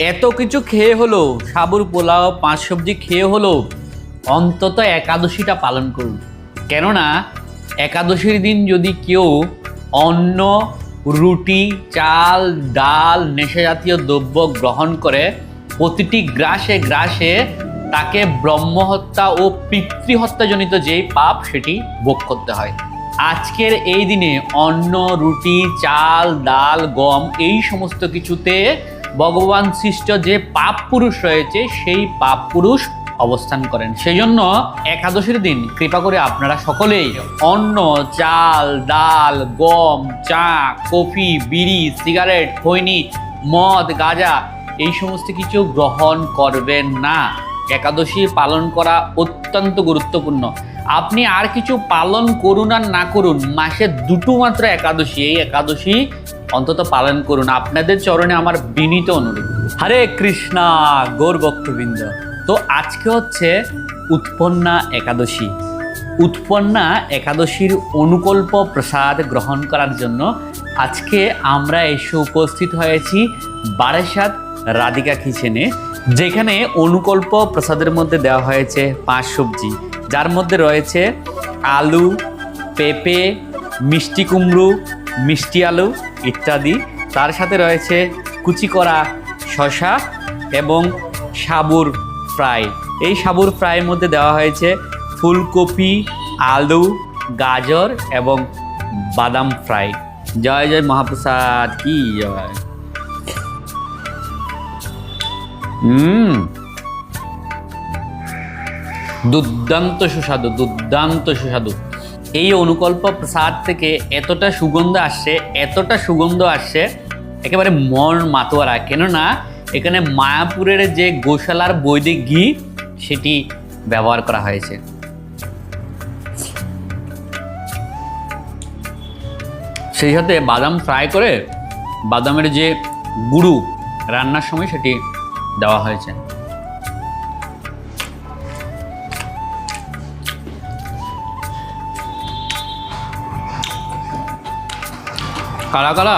এত কিছু খেয়ে হলো, সাবুর পোলাও, পাঁচ সবজি খেয়ে হলো, অন্তত একাদশীটা পালন করুন। কেননা, একাদশীর দিন যদি কেউ অন্ন, রুটি, চাল, ডাল নেশা জাতীয় দ্রব্য গ্রহণ করে, প্রতিটি গ্রাসে গ্রাসে তাকে ব্রহ্মহত্যা ও পিতৃহত্যাজনিত যেই পাপ সেটি ভোগ করতে হয়। আজকের এই দিনে অন্ন, রুটি, চাল, ডাল, গম এই সমস্ত কিছুতে ভগবান সৃষ্ট যে পাপ পুরুষ রয়েছে, সেই পাপ পুরুষ অবস্থান করেন। সেই জন্য একাদশীর দিন কৃপা করে আপনারা সকলেই অন্ন, চাল, ডাল, গম, চা, কফি, বিড়ি, সিগারেট, খৈনি, মদ, গাঁজা, এই সমস্ত কিছু গ্রহণ করবেন না। একাদশী পালন করা অত্যন্ত গুরুত্বপূর্ণ। আপনি আর কিছু পালন করুন আর না করুন, মাসে দুটো মাত্র একাদশী। এই একাদশী অন্তত পালন করুন। আপনাদের চরণে আমার বিনীত অনুরোধ। হরে কৃষ্ণা, গৌর ভক্তবৃন্দ। তো আজকে হচ্ছে উৎপন্না একাদশী। উৎপন্না একাদশীর অনুকল্প প্রসাদ গ্রহণ করার জন্য আজকে আমরা এসে উপস্থিত হয়েছি বারেসাত রাধিকা কিচেনে, যেখানে অনুকল্প প্রসাদের মধ্যে দেওয়া হয়েছে পাঁচ সবজি। যার মধ্যে রয়েছে আলু, পেঁপে, মিষ্টি কুমড়ো, মিষ্টি আলু ইত্যাদি। তার সাথে রয়েছে কুচি করা শশা এবং সাবুর ফ্রাই। এই সাবুর ফ্রাইয়ের মধ্যে দেওয়া হয়েছে ফুলকপি, আলু, গাজর এবং বাদাম ফ্রাই। জয় জয় মহাপ্রসাদ, কি জয়। হুম দুর্দান্ত সুস্বাদু দুর্দান্ত সুস্বাদু। এই অনুকল্প প্রসাদ থেকে এতটা সুগন্ধ আসছে, এতটা সুগন্ধ আসছে, একেবারে মন মাতোয়ারা। কেননা, এখানে মায়াপুরের যে গোশালার বৈদিক ঘি, সেটি ব্যবহার করা হয়েছে। সেই সাথে বাদাম ফ্রাই করে বাদামের যে গুঁড়ো রান্নার সময় সেটি দেওয়া হয়েছে। কারা কারা?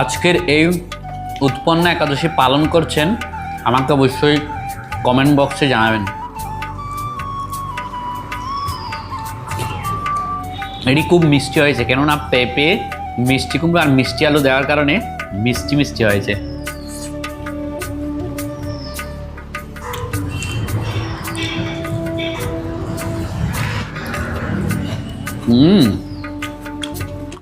আজকের এই উৎপন্ন একাদশী পালন করছেন, আমাকে অবশ্যই কমেন্ট বক্সে জানাবেন। এটি খুব মিষ্টি হয়েছে, কেননা পেঁপে মিষ্টি কুমড়ো আর মিষ্টি আলু দেওয়ার কারণে মিষ্টি মিষ্টি হয়েছে। হুম।